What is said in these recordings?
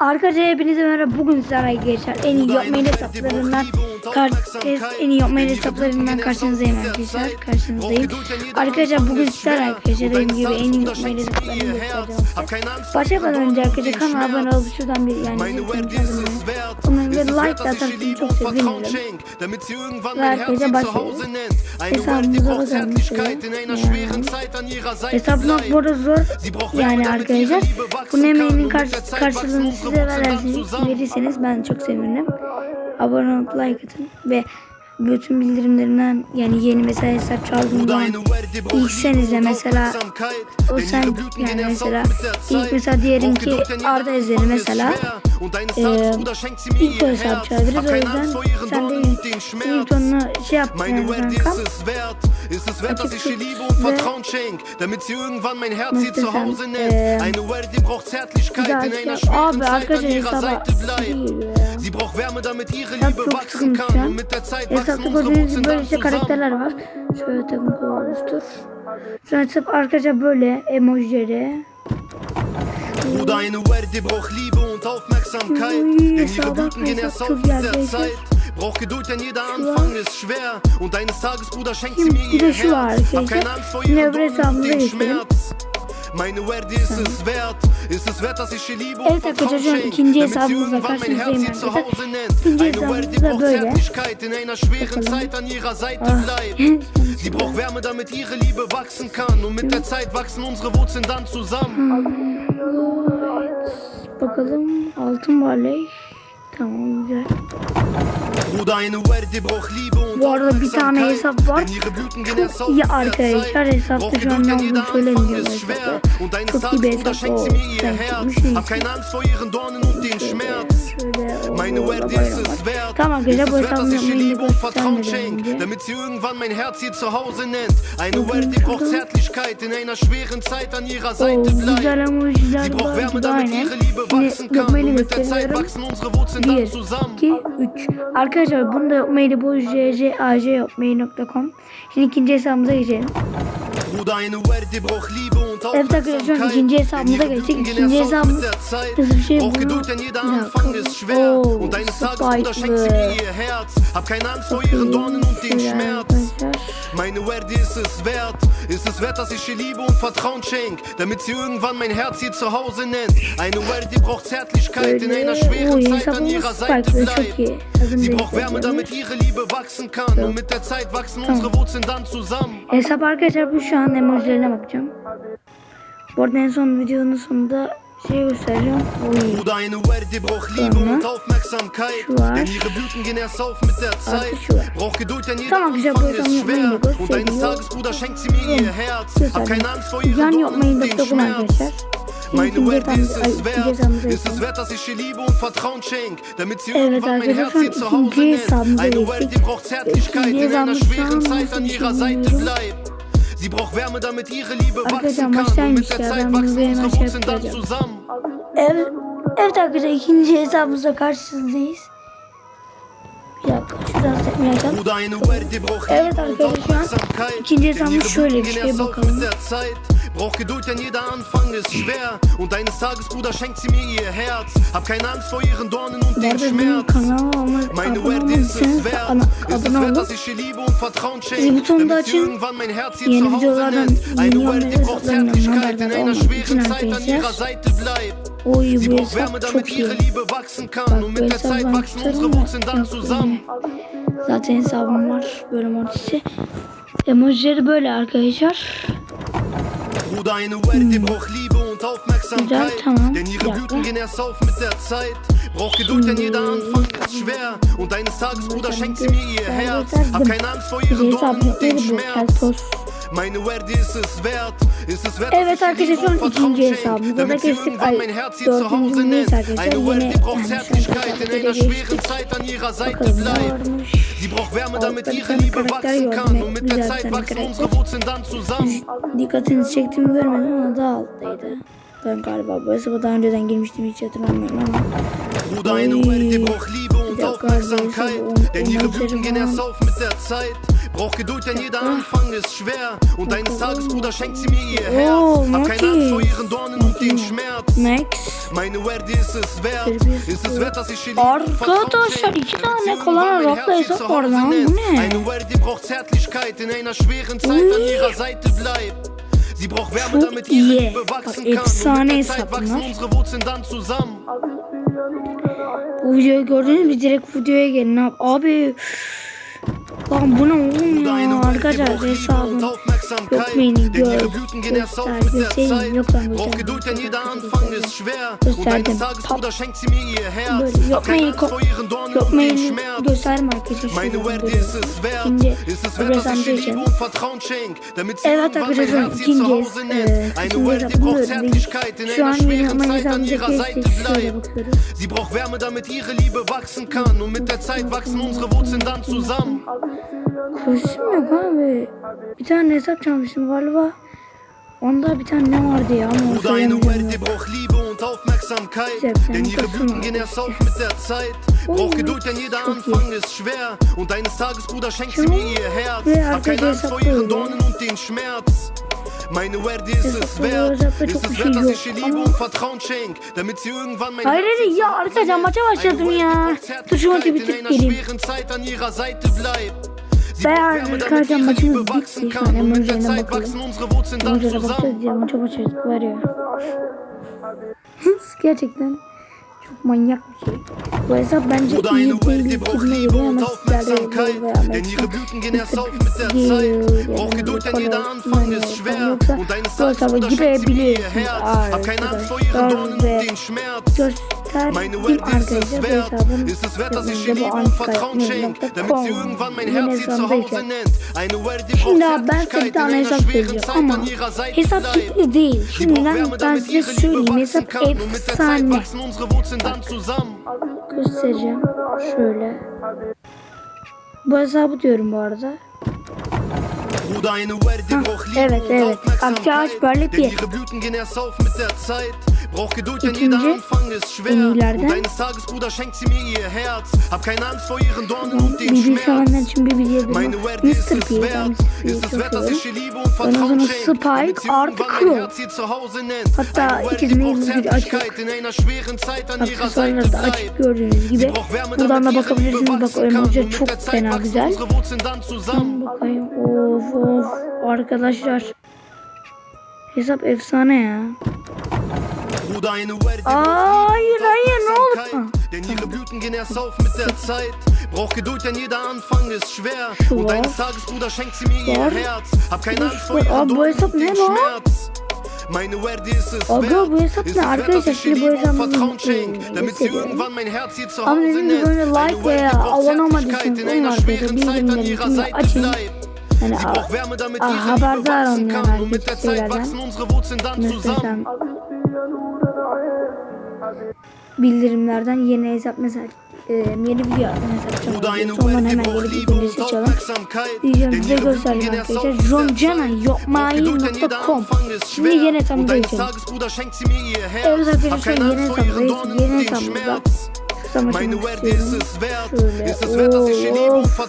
Arkadaşlar hepinize merhaba. Bugün sizlerle geçer. En iyi yapmayın hesaplarından kar en iyi yapmayın hesaplarından karşınızdayım arkadaşlar. Karşınızdayım. Arkadaşlar bugün sizlerle arkadaşlar dediğim gibi en iyi yapmayın hesaplarını göstereceğim. Başlamadan önce arkadaşlar kanala abone olup şuradan bir yani zilini Bir like de atarsanız çok sevinirim. Ve arkadaşlar başlıyoruz. Hesabımıza bakalım. Yani. Hesaplamak bu arada zor. Yani arkadaşlar. Bu emeğinin karşı, karşılığını size vererseniz, verirseniz ben çok sevinirim. Abone olup like atın ve bütün bildirimlerinden yani yeni mesela hesap çaldığında ilk sen izle mesela. O sen yani mesela ilk mesela diyelim ki Arda izledi mesela. E, ilk o hesap çaldırırız o yüzden sen de ilk, ilk onu şey yap yani kankam. Ist es wert, dass ich ihr Liebe und Vertrauen schenk, damit sie irgendwann mein Herz hier zu Hause nennt? Eine Welt, die braucht Zärtlichkeit in einer schweren Zeit an ihrer Seite bleibt. Sie braucht Wärme, damit ihre Liebe wachsen kann und mit der Zeit wachsen Unsere gördüğünüz gibi böyle dann işte zusammen. karakterler var. Şöyle takım oluştur. Şu an hesap arkadaşlar böyle emojileri. Viel mit der Arbeit. Zeit. Braucht Geduld, denn jeder Anfang ist schwer. Und eines Tages, Bruder, schenkt sie Şimdi mir ihr Herz. Hab arkadaşlar. keine Angst vor Dornen und hesabımıza den. Schmerz. Evet arkadaşlar şu an ikinci hesabımızla karşınızdayım arkadaşlar. İkinci hesabımız da böyle. Zärtlichkeit in einer schweren Bakalım. Zeit an ihrer Seite Ah. Sie braucht Wärme, damit ihre Liebe wachsen kann. Und mit der Zeit wachsen unsere Wurzeln dann zusammen. Bakalım altın barley. Tamam güzel. Bu arada bir tane hesap var. Çok iyi arkadaşlar. Hesapta şu an ne olduğunu söylemiyorum Çok iyi bir hesap o. Ben çıkmış Meine o, Werde bayram ist var. es wert. Tamam Ist es wert, dass ich ihr Liebe und Vertrauen göstermeden schenk, önce. damit sie irgendwann mein Herz hier zu Hause nennt. Eine Welt, die braucht Zärtlichkeit in einer schweren Zeit an ihrer Seite güzel bleibt. Sie braucht Wärme, damit ihre Liebe wachsen kann. mit der Zeit wachsen unsere Wurzeln dann 1, zusammen. 2, 3. Arkadaşlar bunu da bu jjaj.mail.com. Şimdi ikinci hesabımıza geçelim. Evet arkadaşlar şu an ikinci hesabımıza geçtik. İkinci hesabımız nasıl bir şey bunu? Geduld, denn jeder Bir Anfang dakika. ist schwer. Oo, Und eines Tages, Bruder, schenkt sie mir ihr Herz. Hab keine Angst vor ihren Dornen und den Şöyle Schmerz. Arkadaşlar. Meine Werde ist es wert, ist es wert, dass ich ihr Liebe und Vertrauen schenk, damit sie irgendwann mein Herz hier zu Hause nennt. Eine Welt, die braucht Zärtlichkeit in einer schweren Zeit an ihrer Seite bleibt. Adını Sie braucht Wärme, değiştirdim. damit ihre Liebe wachsen kann. Und mit der Zeit wachsen unsere Wurzeln dann zusammen. Hesap arkadaşlar bu şu an emojilerine bakacağım. Bu arada en son videonun sonunda Jesus, Allah. Bruder, eine Welt, die braucht Liebe und Aufmerksamkeit. Denn ihre Blüten gehen erst auf mit der Zeit. Braucht Geduld an jeder Stelle. Und şey göstereceğim. Oy. Sonra. Şu Tamam güzel boyutamayı gösteriyor. Yan yapmayı da dokun Schmerz. Meine Welt ist es wert, ist es wert, dass ich ihr Liebe und Vertrauen schenk, damit sie irgendwann mein Herz hier zu Hause nennt. Eine Welt, die braucht Zärtlichkeit, in einer schweren Zeit an ihrer Seite bleibt. Sie braucht Wärme, damit ihre Liebe wachsen kann. Und mit der Zeit wachsen unsere Wurzeln dann zusammen. Evet, evet arkadaşlar ikinci hesabımıza karşınızdayız. Bir dakika şuradan braucht Evet arkadaşlar ikinci hesabımız şöyle bir şey bakalım. Braucht Geduld, denn jeder Anfang ist schwer. Und eines Tages, Bruder, schenkt sie mir ihr Herz. Hab keine Angst vor ihren Dornen und benim Schmerz. Meine Werte ist es wert, ist es wert, dass ich ihr Liebe und Vertrauen Zil schenk, butonunu da damit sie irgendwann mein Herz hier zu Hause nennt. Eine Welt, die braucht Zärtlichkeit in einer schweren Zeit an ihrer. Seite bleibt. Sie braucht Wärme, damit ihre. Liebe wachsen kann. Und mit der Zeit wachsen unsere Wurzeln dann zusammen. Zaten hesabım var böyle emojisi. Emojileri böyle arkadaşlar. Güzel, tamam. Denn ihre Bir Blüten dakika. gehen erst auf mit der Zeit. Braucht Geduld, denn jeder Anfang ist schwer. Und eines Tages, Bruder, schenkt sie mir ihr Herz. Hab keine Angst vor hesap Dornen und bu Schmerz. Keltoz. Meine Werde ist es wert, ist es wert, Evet dass ich ihr arkadaşlar şu Liebe an und Vertrauen ikinci schenk, hesabımıza da damit sie geçtik. irgendwann Ay, mein Herz hier zu dördüncü Hause gündeyiz nennt. arkadaşlar. Eine Welt, Yine die braucht yani şu an Zärtlichkeit in einer karaktere schweren geçtik. Zeit an ihrer Seite Bakalım ne bleibt. varmış. Sie braucht Wärme, damit Altta bir ihre tane Liebe karakter wachsen gördüm. kann. Und mit der Güzel Zeit bir wachsen karakter. unsere Wurzeln dann zusammen. Dikkatinizi çektiğimi görmedim ama daha alttaydı. Ben galiba bu hesaba daha önceden girmiştim hiç hatırlamıyorum ama. Bruder, eine Welt, die braucht Liebe Ja, Aufmerksamkeit. Denn ihre Blüten gehen erst auf mit der Zeit. Brauch Geduld, denn jeder Anfang ist schwer. Und eines Tages, Bruder, schenkt sie mir ihr Herz. Oh, Hab keine. Angst vor ihren Dornen und den Schmerz. Max. Meine Werde ist es wert. Ist es wert, dass ich ihr Arkadaşlar iki tane kolay rakla hesap var lan bu ne? Eine Werde braucht Zärtlichkeit in einer schweren Zeit an ihrer Seite bleibt. Çok iyi. Bak, efsane hesap bunlar. Bu videoyu gördünüz mü? Direkt videoya gelin abi. Abi. Lan bu ne oğlum ya? Arkadaşlar hesabım. Yok beni gör. mit Göster, göstereyim. Yok lan. Und Gösterdim. Pap. Böyle yok den mailini Schmerz. gösterme arkadaşlar. Şimdi sie Evet arkadaşlar Herz hier zu ikinci Hause nennt. e, Eine ikinci Werde hesabı in Şu an ihrer hesabımdaki şöyle bakıyorum. Sie braucht Wärme, damit ihre Liebe wachsen kann und mit der Zeit wachsen unsere Wurzeln dann zusammen. Kostüm yok abi. Bir tane hesap çalmıştım galiba. Onda bir tane ne vardı ya ama Sehr denn ihre. Blüten gehen erst auf mit der Zeit. Braucht Geduld, denn jeder Anfang ist schwer. Und eines Tages, Bruder, schenkt sie mir ihr Herz. Hab keine Angst vor ihren Dornen und den Schmerz. Meine Werde ist es wert, ist es wert, dass cool. ich ihr Liebe und Vertrauen schenk, damit sie irgendwann mein Hayır hier ya arkadaşlar maça başladım ya. Dur şu maçı bitirip geleyim. Zeit an ihrer Seite bleibt. Damit arkadaşlar maçımız bitti. der üzerine Zeit bakalım. zusammen. bakacağız ya maça başladık var ya. Gerçekten çok manyak bir şey. Bu hesap bence iyi değil Liebe geliyor und ama sizlerde Aufmerksamkeit. yol veya der geliyor Zeit. ya Braucht da Geduld, denn kolay jeder Anfang kullanıyor ist falan. schwer. Yoksa bu ihren Dornen arkadaşlar ve den Bu bu und Vertrauen schenk, damit antikayt.com sie irgendwann mein yeni Herz hier zu hesabındayken Hause nennt. Eine Welt, die Şimdi abi ben size bir tane hesap vereceğim ama hesap ciddi değil. Sie Şimdi braucht ben, size söyleyeyim hesap efsane. wachsen unsere Wurzeln dann zusammen. Göstereceğim. Şöyle. Bu hesabı diyorum bu arada. Ha, evet, evet. Akçaağaç Aufmerksamkeit. böyle Braucht Geduld, denn jeder Anfang ist schwer. Und eines Tages, Bruder, schenkt sie mir ihr Herz. Hab keine Angst vor ihren Dornen und den Schmerz. Meine. Werde ist es wert, ist es wert, dass ich ihr Liebe und Vertrauen sonra schenk, Spike damit sie irgendwann mein Herz hier zu Hause nennt. Eine ikisinin die braucht. Zärtlichkeit in einer schweren Zeit an ihrer Seite bleibt. Sie braucht Wärme, damit ihre Liebe wachsen kann und mit der Zeit wachsen unsere Wurzeln dann zusammen. Of of. Arkadaşlar. Hesap efsane ya. Braucht hayır, hayır, ne olur. Denn ihre Blüten gehen erst auf mit der Zeit. Braucht Geduld, denn jeder Anfang ist schwer. Und eines Tages, Bruder, schenkt sie mir ihr. Herz. Hab keine Angst vor Aa, den lan? Schmerz. Meine Werde ist es wert. Ist es wert, dass ich ihr Liebe und Vertrauen schenk, damit sie irgendwann mein Herz hier zu Hause nennt. Eine die braucht Zärtlichkeit in einer schweren Zeit an ihrer Seite bleibt. Yani Sie braucht Wärme, damit ihre Liebe wachsen kann und mit der Zeit wachsen unsere Wurzeln dann zusammen. Bildirimlerden yeni hesap mesela e, yeni video Welt, die hemen gelip bildirisi çalın. Diyeceğim size auf arkadaşlar. mit der Jonjana Zeit. yapmayı Braucht Geduld, denn jeder nokta com. Anfang ist Şimdi yeni hesabımıza geçelim. Evet arkadaşlar yeni. Dornen Yeni und ist istiyorum. Şöyle. und Of.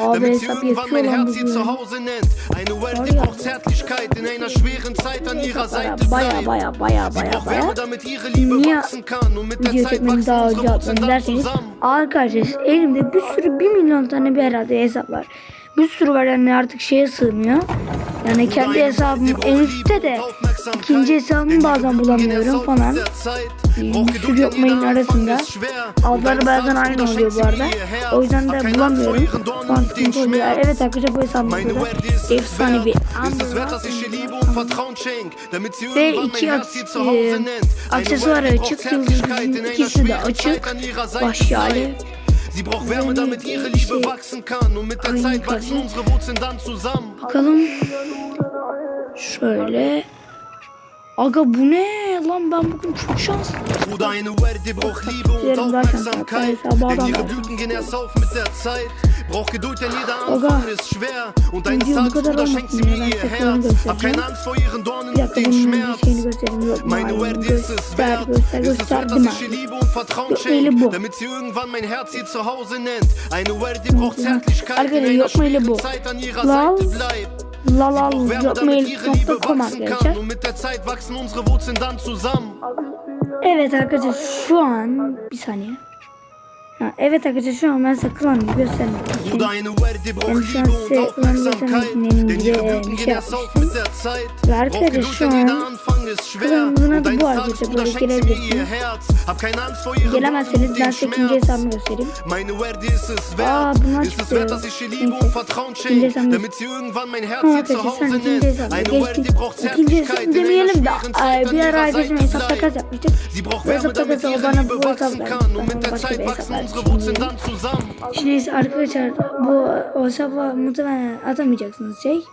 Abi hesap yapıyor lan bugün. zu Hause nennt. Eine Welt, Var die ya. braucht Zärtlichkeit in einer schweren Zeit an ihrer Seite Baya baya baya baya baya. Niye wachsen kann und mit der video Zeit çekmemi wachsen daha önce atmadım derseniz arkadaşlar elimde bir sürü bir milyon tane bir herhalde hesap var. Bir sürü var yani artık şeye sığmıyor. Yani kendi hesabım en üstte de ikinci hesabımı bazen bulamıyorum falan. Sürü yokmayın arasında. Adları bazen aynı oluyor bu arada. O yüzden de bulamıyorum. Falan sıkıntı oluyor. Evet arkadaşlar bu hesabımızda Meine da Werde ist es efsane bir wert, ist es wert, dass ich ihr Liebe und Vertrauen schenk, damit sie Ve iki mein aks Herz hier zu Hause nennt. Eine aksesuarı Welt, die braucht açık, yıldızın ikisi de açık. Başyale. bleibt. Sie braucht Wärme, damit ihre Liebe wachsen kann und mit der Aynı Zeit wachsen unsere Wurzeln dann zusammen. Bakalım. Şöyle. Aga bu ne lan ben bugün çok şanslıyım. Yerim zaten mit der Zeit. Braucht Geduld, denn jeder Anfang ist schwer. Und eines video bu Tages, Bruder, schenkt sie mir ihr Herz. Hab keine. Angst vor ihren Dornen und bir Schmerz. Meine. Werde ist es wert. Ist es wert, dass ich ihr. Liebe und Vertrauen Yok, öyle schenk, bu. damit sie irgendwann mein Herz hier zu Hause nennt. Eine Werde braucht Zärtlichkeit, in einer schweren Zeit an ihrer. Seite bleibt. Lalal Braucht Wärme, damit ihre Liebe yokmail.com wachsen kann. arkadaşlar. Evet arkadaşlar şu an bir saniye. Ha, evet arkadaşlar şu an ben size klanı göstermek braucht Yani şu an size klanı göstermek için bir şey yapmıştım. Ve arkadaşlar şu an. Klanımızın adı bu arkadaşlar böyle gelebilirsiniz. Gelemezseniz ben size ikinci hesabımı göstereyim. Aa, bunlar çıktı. Neyse. İkinci hier zu arkadaşlar şu an ikinci Eine geçtik. İkinci Zärtlichkeit, hesabı in einer demeyelim de bir ara arkadaşım Seite hesap takas bleibt. yapmıştık. Bu Wärme, hesap damit takası o bana bu hesap verdi. Ben başka bir hesap verdim. Unsere Wurzeln dann zusammen. Şimdi arkadaşlar bu hesaba muhtemelen atamayacaksınız şey.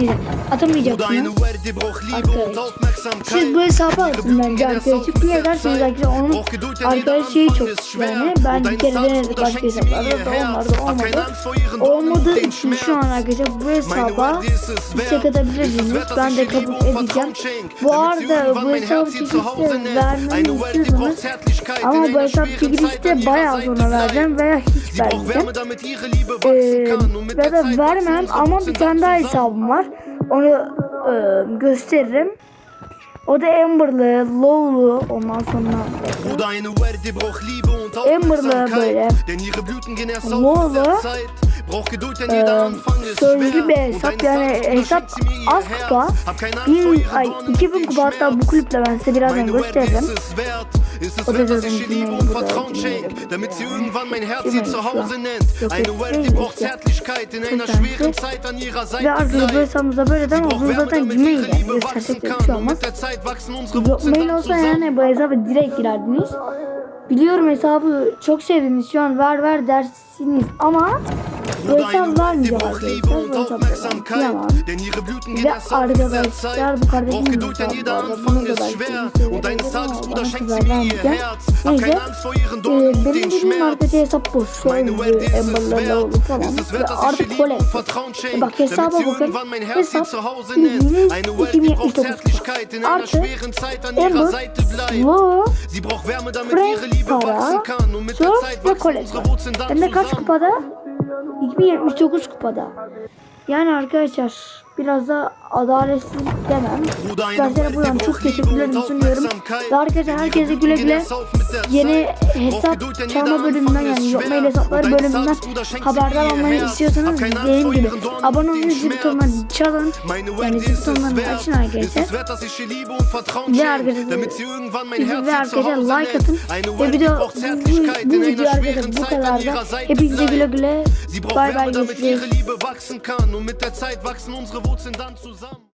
Eine atamayacaksınız. Werde braucht Liebe und Arkadaş. Aufmerksamkeit. Siz bu hesabı atın bence arkadaşlar. Bir der ederseniz arkadaşlar onun arkadaş şeyi çok yani ben bir kere denedim başka hesaplarda da olmadı olmadı. Olmadığı için şu an arkadaşlar bu hesaba istek atabilirsiniz. Ben de kabul edeceğim. Bu arada bu hesabı çekilişte vermemi istiyorsanız ama bu hesap çekilişte bayağı sonra vereceğim veya hiç vermeyeceğim. Ee, Zeit wachsen vermem ama bir tane daha hesabım var. Onu e, gösteririm. O da Amber'lı, Low'lu ondan sonra Amber'lı böyle Aufmerksamkeit. Schwer. bir hesap yani hesap schenkt ihr az kupa. Bin, ay, Dornen und 2000 den kupa hatta bu kulüple ben size birazdan gösteririm. ist es wert. Ist es Oder wert, so dass ich ihr sind Liebe die und Vertrauen die schenk, Oder damit sie die irgendwann mein Herz Die hier meine zu ich Hause ja. nennt. Eine Werde nicht, braucht. Zärtlichkeit in einer schweren Zeit an ihrer Seite Sie braucht Wärme, damit ihre Liebe wachsen kann. şey Und mit der Zeit wachsen unsere Wurzeln zusammen. Biliyorum hesabı çok sevdiniz şu an ver ver dersiniz ama arkadaşlar. auf mit der arkadaşlar bu kardeşim jeder bu bir. Herz. Hab Neyse. benim dediğim arkadaşlar hesap Low'lu wert. falan. Ist es Ve artık kole. Bak hesaba bakın. Hesap bildiğiniz Eine Werde braucht 2079 Zärtlichkeit in einer Artı Wärme, damit Frank para, Zeit ve kole. Hem de kaç kupada? 2079 kupada. Yani arkadaşlar biraz da adaletsiz demem. Sizlere buradan çok und sunuyorum. Ve arkadaşlar herkese güle güle yeni hesap çalma bölümünden yani yok mail hesapları bölümünden haberdar olmayı istiyorsanız dediğim gibi abone den zil butonlarını çalın. Yani zil butonlarını açın arkadaşlar. Ve arkadaşlar ve arkadaşlar like atın. Ve video bu, bu video arkadaşlar bu kadar da. Hepinize güle güle. Bay bay görüşürüz. Liebe wachsen kann. Und mit der Zeit wachsen unsere Wurzeln dann zusammen. zamzam